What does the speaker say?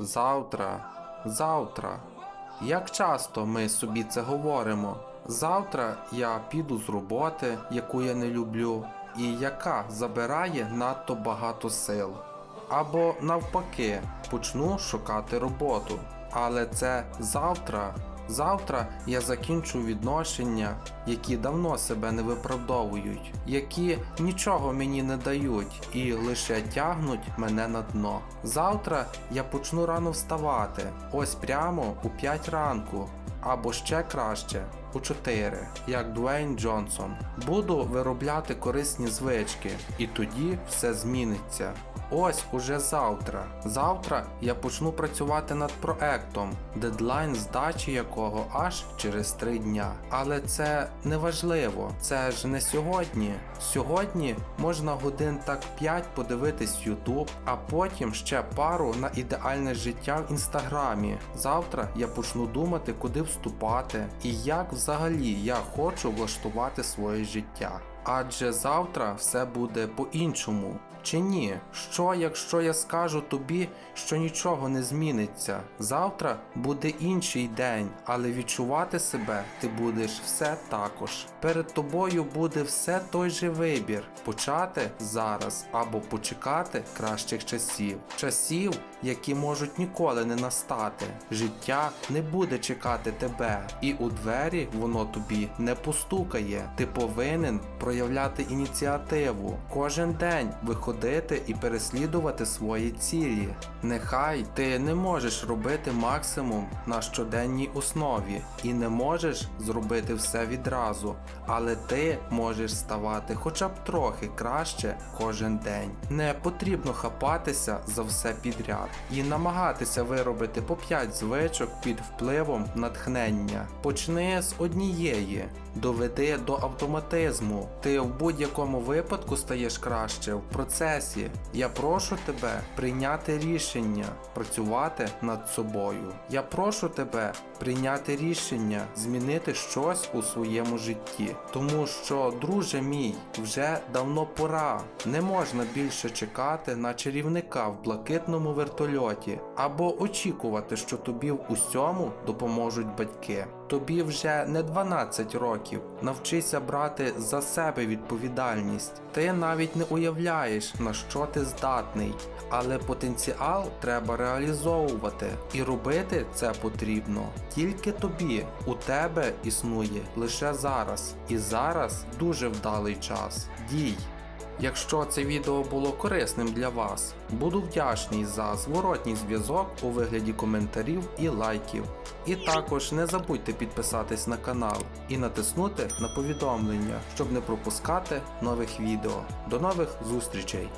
завтра, завтра. Як часто ми собі це говоримо? Завтра я піду з роботи, яку я не люблю, і яка забирає надто багато сил. Або навпаки, почну шукати роботу. Але це завтра. Завтра я закінчу відношення, які давно себе не виправдовують, які нічого мені не дають і лише тягнуть мене на дно. Завтра я почну рано вставати, ось прямо у 5 ранку, або ще краще у 4, як Дуейн Джонсон. Буду виробляти корисні звички, і тоді все зміниться. Ось уже завтра. Завтра я почну працювати над проектом, дедлайн здачі якого аж через три дня. Але це не важливо, це ж не сьогодні. Сьогодні можна годин так 5 подивитись YouTube, а потім ще пару на ідеальне життя в інстаграмі. Завтра я почну думати, куди вступати і як взагалі я хочу влаштувати своє життя. Адже завтра все буде по-іншому. Чи ні? Що якщо я скажу тобі, що нічого не зміниться? Завтра буде інший день, але відчувати себе ти будеш все також. Перед тобою буде все той же вибір: почати зараз або почекати кращих часів, часів, які можуть ніколи не настати. Життя не буде чекати тебе, і у двері воно тобі не постукає. Ти повинен проявляти ініціативу, кожен день виходити і переслідувати свої цілі. Нехай ти не можеш робити максимум на щоденній основі і не можеш зробити все відразу, але ти можеш ставати хоча б трохи краще кожен день. Не потрібно хапатися за все підряд і намагатися виробити по 5 звичок під впливом натхнення. Почни з однієї, доведи до автоматизму. Ти в будь-якому випадку стаєш краще в процесі. Я прошу тебе прийняти рішення, працювати над собою. Я прошу тебе прийняти рішення, змінити щось у своєму житті. Тому що, друже мій, вже давно пора. Не можна більше чекати на чарівника в блакитному вертольоті або очікувати, що тобі в усьому допоможуть батьки. Тобі вже не 12 років. Навчися брати за себе відповідальність. Ти навіть не уявляєш, на що ти здатний, але потенціал треба реалізовувати. І робити це потрібно тільки тобі. У тебе існує лише зараз. І зараз дуже вдалий час. Дій! Якщо це відео було корисним для вас, буду вдячний за зворотній зв'язок у вигляді коментарів і лайків. І також не забудьте підписатись на канал і натиснути на повідомлення, щоб не пропускати нових відео. До нових зустрічей!